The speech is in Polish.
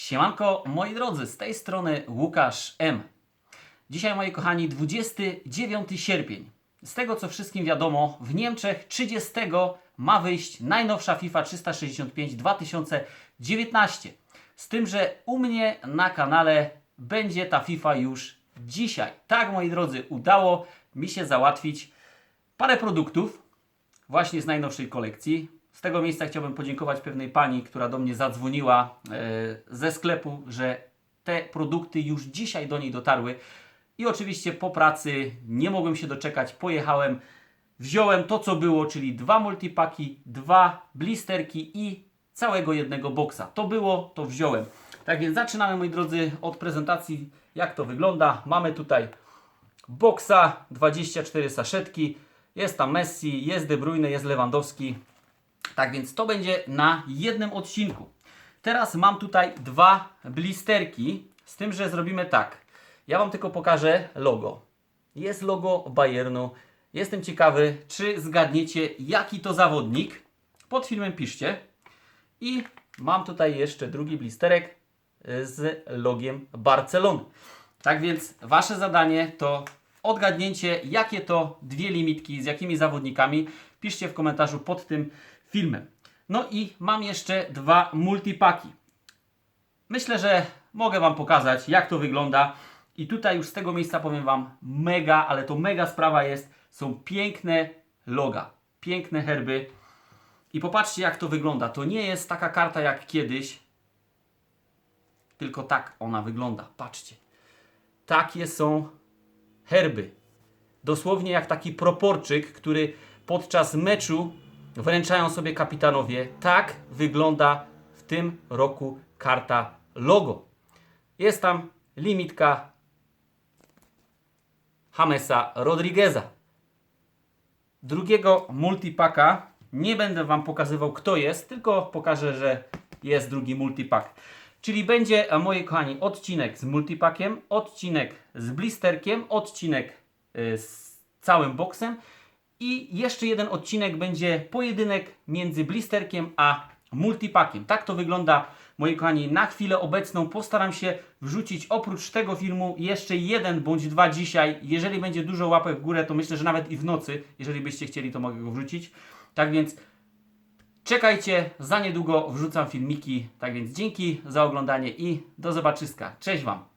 Siemanko, moi drodzy, z tej strony Łukasz M. Dzisiaj, moi kochani, 29 sierpień. Z tego, co wszystkim wiadomo, w Niemczech 30 ma wyjść najnowsza FIFA 365 2019. Z tym, że u mnie na kanale będzie ta FIFA już dzisiaj. Tak, moi drodzy, udało mi się załatwić parę produktów, właśnie z najnowszej kolekcji. Z tego miejsca chciałbym podziękować pewnej pani, która do mnie zadzwoniła e, ze sklepu, że te produkty już dzisiaj do niej dotarły. I oczywiście po pracy nie mogłem się doczekać, pojechałem, wziąłem to co było, czyli dwa multipaki, dwa blisterki i całego jednego boksa. To było, to wziąłem. Tak więc zaczynamy moi drodzy od prezentacji jak to wygląda. Mamy tutaj boksa, 24 saszetki, jest tam Messi, jest De Bruyne, jest Lewandowski. Tak więc to będzie na jednym odcinku. Teraz mam tutaj dwa blisterki, z tym, że zrobimy tak. Ja Wam tylko pokażę logo. Jest logo Bayernu. Jestem ciekawy, czy zgadniecie, jaki to zawodnik. Pod filmem piszcie. I mam tutaj jeszcze drugi blisterek y, z logiem Barcelony. Tak więc Wasze zadanie to odgadnięcie, jakie to dwie limitki, z jakimi zawodnikami. Piszcie w komentarzu pod tym filmem. No i mam jeszcze dwa multipaki. Myślę, że mogę Wam pokazać, jak to wygląda. I tutaj już z tego miejsca powiem Wam, mega, ale to mega sprawa jest. Są piękne loga, piękne herby. I popatrzcie, jak to wygląda. To nie jest taka karta jak kiedyś, tylko tak ona wygląda. Patrzcie. Takie są herby. Dosłownie jak taki proporczyk, który podczas meczu wręczają sobie kapitanowie. Tak wygląda w tym roku karta logo. Jest tam limitka Jamesa Rodrigueza. Drugiego multipaka nie będę Wam pokazywał kto jest, tylko pokażę, że jest drugi multipak. Czyli będzie, a moi kochani, odcinek z multipakiem, odcinek z blisterkiem, odcinek y, z całym boksem i jeszcze jeden odcinek będzie pojedynek między blisterkiem a multipakiem. Tak to wygląda, moi kochani, na chwilę obecną. Postaram się wrzucić oprócz tego filmu jeszcze jeden bądź dwa dzisiaj. Jeżeli będzie dużo łapek w górę, to myślę, że nawet i w nocy, jeżeli byście chcieli, to mogę go wrzucić. Tak więc czekajcie, za niedługo wrzucam filmiki. Tak więc dzięki za oglądanie i do zobaczyska. Cześć Wam!